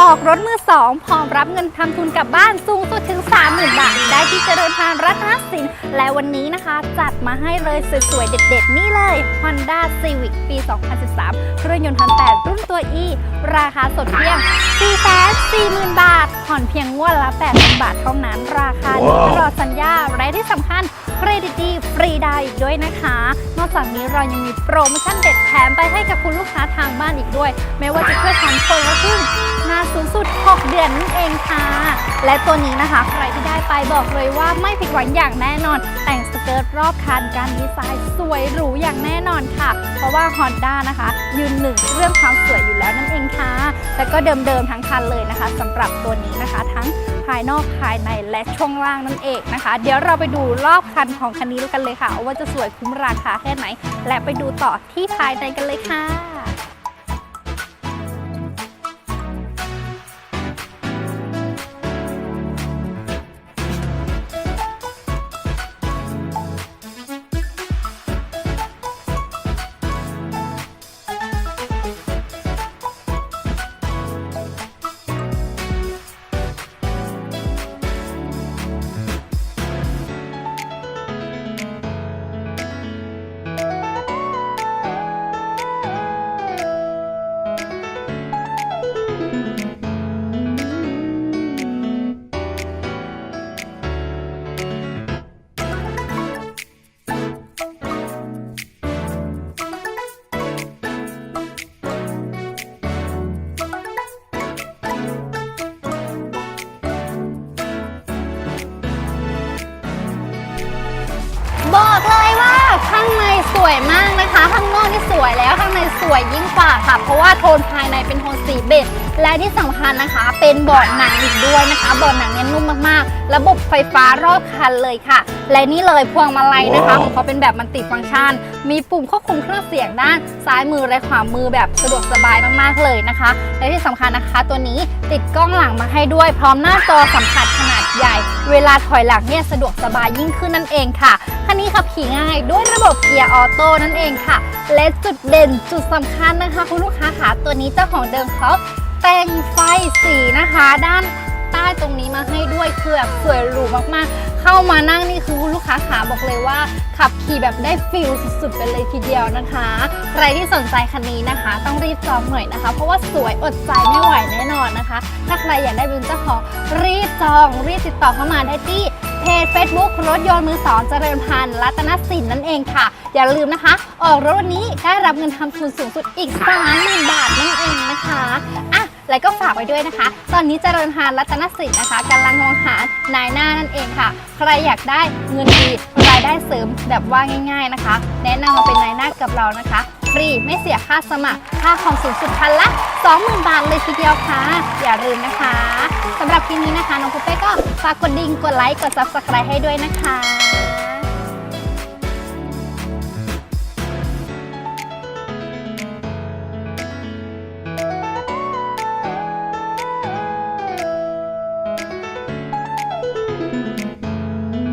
ออกรถมือสองพร้อมรับเงินทำทุนกลับบ้านสูงสุดถึง 30,000 บาท ได้ที่เจริญพานรัตนสินและวันนี้นะคะ จัดมาให้เลยสวยๆ เด็ดๆ นี่เลย Honda Civic ปี 2013 เครื่องยนต์พันแปดรุ่นตัว E ราคาสดเพียง440,000 บาท ผ่อนเพียงงวดละ 8,000 บาทเท่านั้น ราคานี้ตลอดสัญญา และที่สำคัญ เครดิตดีฟรีดาวอีกด้วยนะคะ นอกจากนี้เรายังมีโปรโมชั่นเด็ดแถมไปให้กับคุณลูกค้าทางบ้านอีกด้วย ไม่ว่าจะช่วยผ่อนคนละครึ่งนานสูงสุด 6 เดือนนั่นเองค่ะ และตัวนี้นะคะใครที่ได้ไปบอกเลยว่าไม่ผิดหวังอย่างแน่นอน แต่งสเกิร์ตรอบคันการดีไซน์สวยหรูอย่างแน่นอนค่ะ เพราะว่า Honda นะคะ ยืนหนึ่งเรื่องความสวยอยู่แล้วนั่นเองค่ะแล้วก็เดิมๆทั้งคันเลยนะคะสำหรับตัวนี้นะคะทั้ง ภายนอกภายในและช่วงล่างนั่นเองนะคะ เดี๋ยวเราไปดูรอบคันของคันนี้กันเลยค่ะ ว่าจะสวยคุ้มราคาแค่ไหน และไปดูต่อที่ภายในกันเลยค่ะ วยมากนะคะ ข้างนอกนี่สวยแล้วข้างในสวยยิ่งกว่าค่ะ เพราะว่าโทนภายในเป็นโทนสีเบจ และที่สำคัญนะคะ เป็นเบาะหนังอีกด้วยนะคะเบาะหนังเนี่ยนุ่มมากๆ ระบบไฟฟ้ารอบคันเลยค่ะ และนี่เลยพวงมาลัยนะคะของเขาเป็นแบบมันติฟังก์ชัน มีปุ่มควบคุมเครื่องเสียงด้านซ้ายมือและขวามือแบบสะดวกสบายมากๆเลยนะคะ และที่สำคัญนะคะ ตัวนี้ติดกล้องหลังมาให้ด้วย พร้อมหน้าจอสัมผัสขนาดใหญ่ เวลาถอยหลังเนี่ยสะดวกสบายยิ่งขึ้นนั่นเองค่ะคันนี้ขับขี่ง่ายด้วยระบบเกียร์ออโต้นั่นเองค่ะ และจุดเด่นจุดสำคัญนะคะ คุณลูกค้าค่ะตัวนี้เจ้าของเดิมเขา แต่งไฟสีนะคะ ด้านใต้ตรงนี้มาให้ด้วยคือแบบสวยหรูมากๆ เข้ามานั่งนี่คือลูกค้าขาบอกเลยว่า ขับขี่แบบได้ฟิลสุดๆไปเลยทีเดียวนะคะ ใครที่สนใจคันนี้นะคะ ต้องรีบจองหน่อยนะคะ เพราะว่าสวยอดใจไม่ไหวแน่นอนนะคะ ถ้าใครอยากได้เป็นเจ้าของรีบจองรีบติดต่อเข้ามาได้ที่เพจ Facebook รถยนต์มือสองเจริญพันธ์รัตนสินนั่นเองค่ะ อย่าลืมนะคะ ออกรถวันนี้ได้รับเงินทำทุนสูงสุดอีก3 0 0 0 0บาทนั่นเองนะคะอะ แล้วก็ฝากไว้ด้วยนะคะ ตอนนี้เจริญพันรัตนสินนะคะกำลังมองหานายหน้านั่นเองค่ะ ใครอยากได้เงินดีรายได้เสริมแบบว่าง่าย ๆนะคะ แนะนำมาเป็นนายหน้ากับเรานะคะฟรีไม่เสียค่าสมัคร ค่าของสูงสุดพันละ 20,000 บาทเลยทีเดียวค่ะ อย่าลืมนะคะสำหรับคลิปนี้นะคะ น้องปุ๊เป้ก็ฝากกดดิ่งกดไลค์กด subscribe ให้ด้วยนะคะ